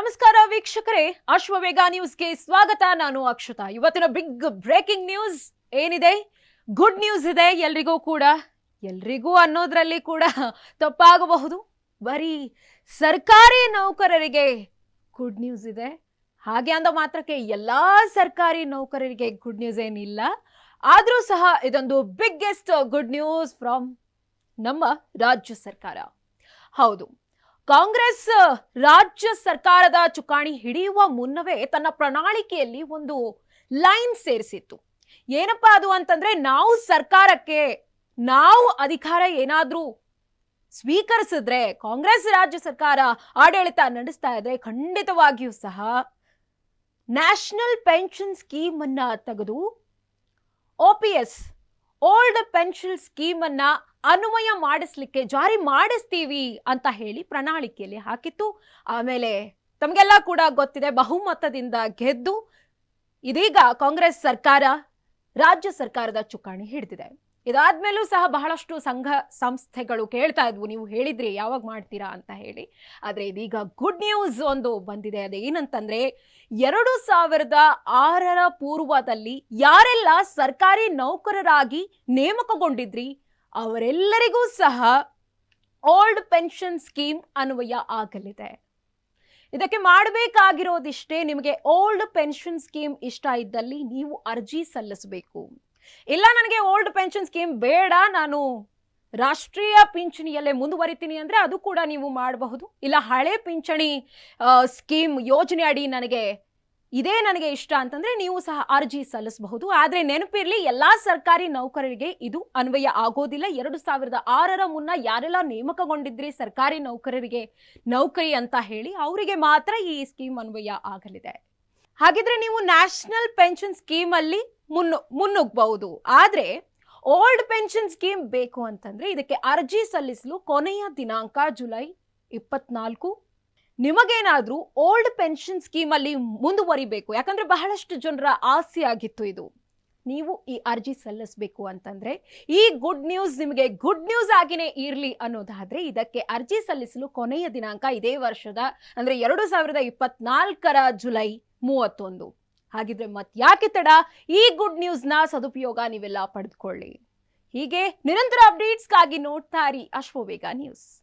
ನಮಸ್ಕಾರ ವೀಕ್ಷಕರೇ ಅಶ್ವವೇಗ ನ್ಯೂಸ್ಗೆ ಸ್ವಾಗತ. ನಾನು ಅಕ್ಷತಾ. ಇವತ್ತಿನ ಬಿಗ್ ಬ್ರೇಕಿಂಗ್ ನ್ಯೂಸ್ ಏನಿದೆ? ಗುಡ್ ನ್ಯೂಸ್ ಇದೆ, ಎಲ್ರಿಗೂ ಕೂಡ. ಎಲ್ರಿಗೂ ಅನ್ನೋದ್ರಲ್ಲಿ ಕೂಡ ತಪ್ಪಾಗಬಹುದು. ಬರೀ ಸರ್ಕಾರಿ ನೌಕರರಿಗೆ ಗುಡ್ ನ್ಯೂಸ್ ಇದೆ. ಹಾಗೆ ಅಂದ ಮಾತ್ರಕ್ಕೆ ಎಲ್ಲಾ ಸರ್ಕಾರಿ ನೌಕರರಿಗೆ ಗುಡ್ ನ್ಯೂಸ್ ಏನಿಲ್ಲ. ಆದರೂ ಸಹ ಇದೊಂದು ಬಿಗ್ಗೆಸ್ಟ್ ಗುಡ್ ನ್ಯೂಸ್ ಫ್ರಮ್ ನಮ್ಮ ರಾಜ್ಯ ಸರ್ಕಾರ. ಹೌದು. ಕಾಂಗ್ರೆಸ್ ರಾಜ್ಯ ಸರ್ಕಾರದ ಚುಕಾಣಿ ಹಿಡಿಯುವ ಮುನ್ನವೇ ತನ್ನ ಪ್ರಣಾಳಿಕೆಯಲ್ಲಿ ಒಂದು ಲೈನ್ ಸೇರಿಸಿತ್ತು. ಏನಪ್ಪಾ ಅದು ಅಂತಂದ್ರೆ ನಾವು ಸರ್ಕಾರಕ್ಕೆ ನಾವು ಅಧಿಕಾರ ಏನಾದ್ರೂ ಸ್ವೀಕರಿಸಿದ್ರೆ ಕಾಂಗ್ರೆಸ್ ರಾಜ್ಯ ಸರ್ಕಾರ ಆಡಳಿತ ನಡೆಸ್ತಾ ಇದ್ರೆ ಖಂಡಿತವಾಗಿಯೂ ಸಹ ನ್ಯಾಷನಲ್ ಪೆನ್ಷನ್ ಸ್ಕೀಮ್ ಅನ್ನ ತೆಗೆದು O P S old pension scheme ಅನ್ನ ಅನ್ವಯ ಮಾಡಿಸ್ಲಿಕ್ಕೆ ಜಾರಿ ಮಾಡಿಸ್ತೀವಿ ಅಂತ ಹೇಳಿ ಪ್ರಣಾಳಿಕೆಯಲ್ಲಿ ಹಾಕಿತ್ತು. ಆಮೇಲೆ ತಮಗೆಲ್ಲ ಕೂಡ ಗೊತ್ತಿದೆ, ಬಹುಮತದಿಂದ ಗೆದ್ದು ಇದೀಗ ಕಾಂಗ್ರೆಸ್ ಸರ್ಕಾರ ರಾಜ್ಯ ಸರ್ಕಾರದ ಚುಕ್ಕಾಣಿ ಹಿಡಿದಿದೆ. ಇದಾದ್ಮೇಲೂ ಸಹ ಬಹಳಷ್ಟು ಸಂಘ ಸಂಸ್ಥೆಗಳು ಕೇಳ್ತಾ ಇದ್ವು, ನೀವು ಹೇಳಿದ್ರಿ, ಯಾವಾಗ ಮಾಡ್ತೀರಾ? ಅಂತ ಹೇಳಿ. ಆದ್ರೆ ಇದೀಗ ಗುಡ್ ನ್ಯೂಸ್ ಒಂದು ಬಂದಿದೆ. ಅದೇನಂತಂದ್ರೆ ಎರಡು ಸಾವಿರದ ಆರರ ಪೂರ್ವದಲ್ಲಿ ಯಾರೆಲ್ಲ ಸರ್ಕಾರಿ ನೌಕರರಾಗಿ ನೇಮಕಗೊಂಡಿದ್ರಿ, ಅವರೆಲ್ಲರಿಗೂ ಸಹ ಓಲ್ಡ್ ಪೆನ್ಷನ್ ಸ್ಕೀಮ್ ಅನ್ವಯ ಆಗಲಿದೆ. ಇದಕ್ಕೆ ಮಾಡಬೇಕಾಗಿರೋದಿಷ್ಟೇ, ನಿಮಗೆ ಓಲ್ಡ್ ಪೆನ್ಷನ್ ಸ್ಕೀಮ್ ಇಷ್ಟ ಇದ್ದಲ್ಲಿ ನೀವು ಅರ್ಜಿ ಸಲ್ಲಿಸಬೇಕು. ಇಲ್ಲ, ನನಗೆ ಓಲ್ಡ್ ಪೆನ್ಷನ್ ಸ್ಕೀಮ್ ಬೇಡ, ನಾನು ರಾಷ್ಟ್ರೀಯ ಪಿಂಚಣಿಯಲ್ಲೇ ಮುಂದುವರಿತೀನಿ ಅಂದ್ರೆ ಅದು ಕೂಡ ನೀವು ಮಾಡಬಹುದು. ಇಲ್ಲ, ಹಳೆ ಪಿಂಚಣಿ ಸ್ಕೀಮ್ ಯೋಜನೆ ಅಡಿ ನನಗೆ ಇದೇ ನನಗೆ ಇಷ್ಟ ಅಂತಂದರೆ ನೀವು ಸಹ ಅರ್ಜಿ ಸಲ್ಲಿಸಬಹುದು. ಆದರೆ ನೆನಪಿರ್ಲಿ, ಎಲ್ಲ ಸರ್ಕಾರಿ ನೌಕರರಿಗೆ ಇದು ಅನ್ವಯ ಆಗೋದಿಲ್ಲ. ಎರಡು ಸಾವಿರದ ಆರರ ಮುನ್ನ ಯಾರೆಲ್ಲ ನೇಮಕಗೊಂಡಿದ್ರಿ ಸರ್ಕಾರಿ ನೌಕರರಿಗೆ ನೌಕರಿ ಅಂತ ಹೇಳಿ ಅವರಿಗೆ ಮಾತ್ರ ಈ ಸ್ಕೀಮ್ ಅನ್ವಯ ಆಗಲಿದೆ. ಹಾಗಿದ್ರೆ ನೀವು ನ್ಯಾಷನಲ್ ಪೆನ್ಷನ್ ಸ್ಕೀಮ್ ಅಲ್ಲಿ ಮುನ್ನು, ಮುನ್ನುಗ್ಬಹುದು. ಆದ್ರೆ ಓಲ್ಡ್ ಪೆನ್ಷನ್ ಸ್ಕೀಮ್ ಬೇಕು ಅಂತಂದ್ರೆ ಇದಕ್ಕೆ ಅರ್ಜಿ ಸಲ್ಲಿಸಲು ಕೊನೆಯ ದಿನಾಂಕ ಜುಲೈ ಇಪ್ಪತ್ನಾಲ್ಕು. ನಿಮಗೇನಾದ್ರೂ ಓಲ್ಡ್ ಪೆನ್ಷನ್ ಸ್ಕೀಮ್ ಅಲ್ಲಿ ಮುಂದುವರಿಬೇಕು. ಯಾಕಂದ್ರೆ ಬಹಳಷ್ಟು ಜನರ ಆಸೆ ಆಗಿತ್ತು ಇದು. ನೀವು ಈ ಅರ್ಜಿ ಸಲ್ಲಿಸಬೇಕು ಅಂತಂದ್ರೆ, ಈ ಗುಡ್ ನ್ಯೂಸ್ ನಿಮಗೆ ಗುಡ್ ನ್ಯೂಸ್ ಆಗಿನೇ ಇರಲಿ ಅನ್ನೋದಾದ್ರೆ ಇದಕ್ಕೆ ಅರ್ಜಿ ಸಲ್ಲಿಸಲು ಕೊನೆಯ ದಿನಾಂಕ ಇದೇ ವರ್ಷದ, ಅಂದ್ರೆ ಎರಡು ಸಾವಿರದ ಇಪ್ಪತ್ನಾಲ್ಕರ ಜುಲೈ ಮೂವತ್ತೊಂದು. ಹಾಗಿದ್ರೆ ಮತ್ ಯಾಕೆ ತಡ? ಈ ಗುಡ್ ನ್ಯೂಸ್ನ ಸದುಪಯೋಗ ನೀವೆಲ್ಲ ಪಡೆದುಕೊಳ್ಳಿ. ಹೀಗೆ ನಿರಂತರ ಅಪ್ಡೇಟ್ಸ್ಗಾಗಿ ನೋಡ್ತಾ ಇರಿ ಅಶ್ವವೇಗ ನ್ಯೂಸ್